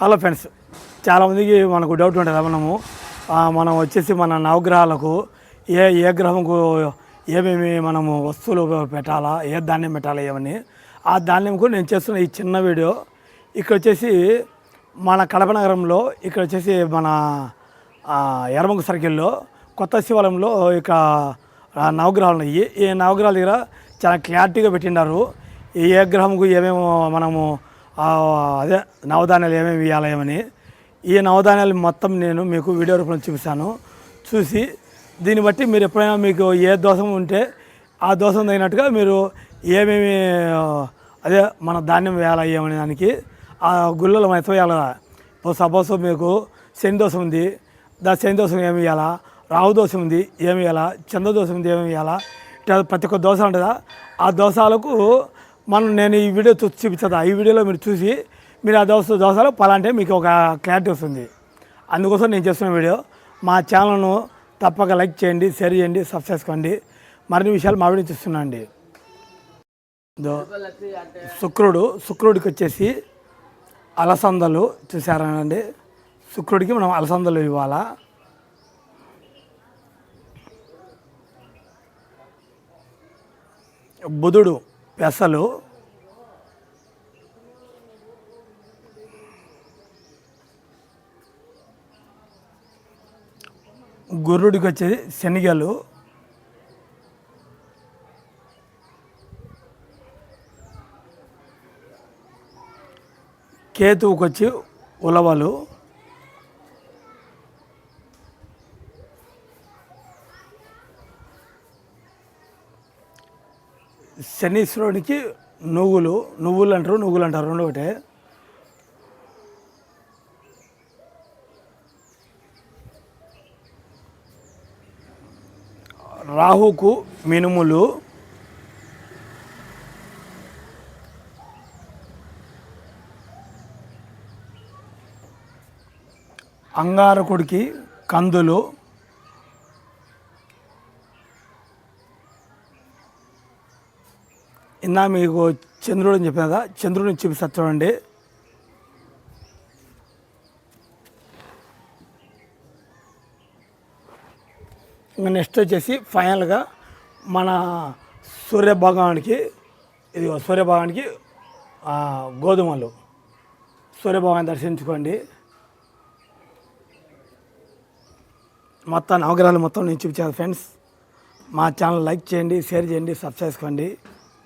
Hello friends చాలామందికి మనకు doubt ఉంటుంది. మనము మనం వచ్చేసి మన నవగ్రహాలకు ఏ ఏ గ్రహంకు ఏమేమి మనము వస్తువులు పెట్టాలా ఏ ధాన్యం పెట్టాలా ఏమని ఆ ధాన్యం కూడా నేను చేస్తున్న ఈ చిన్న వీడియో. ఇక్కడ వచ్చేసి మన కడప నగరంలో ఇక్కడ వచ్చేసి మన ఆ, సర్కిల్లో కొత్త శివాలయంలో ఇక నవగ్రహాలు ఉన్నాయి. ఈ నవగ్రహాల దగ్గర చాలా క్లారిటీగా పెట్టిండారు. ఏ ఏ గ్రహంకు ఏమేమో మనము అదే నవధాన్యాలు ఏమేమి ఇవ్వాలేమని ఈ నవధాన్యాలు మొత్తం నేను మీకు వీడియో రూపంలో చూపిస్తాను. చూసి దీన్ని బట్టి మీరు ఎప్పుడైనా మీకు ఏ దోషం ఉంటే ఆ దోషం తగినట్టుగా మీరు ఏమేమి అదే మన ధాన్యం వేయాలా ఏమనే దానికి ఆ గుళ్ళలో మనం ఎత్త వేయాలా? ఇప్పుడు సపోజ్ మీకు శని దోషం ఉంది. దా శని దోషం ఏమి ఇవ్వాలా రాహు దోషం ఉంది ఏమి ఇవ్వాలా చంద్ర దోషం ఉంది ఏమి ఇవ్వాలా ఇట్లా ప్రతి ఒక్క దోశ ఉంటుందా? ఆ దోషాలకు మనం నేను ఈ వీడియో చూ చూపించదా ఈ వీడియోలో మీరు చూసి మీరు ఆ దోశ దోశలు పలాంటే మీకు ఒక క్లారిటీ వస్తుంది. అందుకోసం నేను చేస్తున్న వీడియో. మా ఛానల్ను తప్పక లైక్ చేయండి షేర్ చేయండి సబ్స్క్రైబ్ చేసుకోండి. మరిన్ని విషయాలు మా వీడియో చూస్తున్నాండి ఇదో శుక్రుడు శుక్రుడికి వచ్చేసి అలసందలు చూసారానండి శుక్రుడికి మనం అలసందలు ఇవ్వాలా? బుధుడు పెసలు. గొర్రుడికి వచ్చేది శనగలు. కేతువుకి వచ్చి ఉలవలు. శనీశ్వరుడికి నువ్వులు నువ్వులు అంటారు నువ్వులు అంటారు రెండు ఒకటే. రాహుకు మినుములు. అంగారకుడికి కందులు. ఇందా మీకు చంద్రుడు అని చెప్పిన కదా చంద్రుడిని చూపిస్తా చూడండి. ఇంకా నెక్స్ట్ వచ్చేసి ఫైనల్గా మన సూర్యభగవానికి ఇది సూర్యభగవానికి గోధుమలు. సూర్యభగవాన్ దర్శించుకోండి. మొత్తం నవగ్రహాలు మొత్తం నేను చూపించాను ఫ్రెండ్స్ మా ఛానల్ లైక్ చేయండి షేర్ చేయండి సబ్స్క్రైబ్ చేసుకోండి.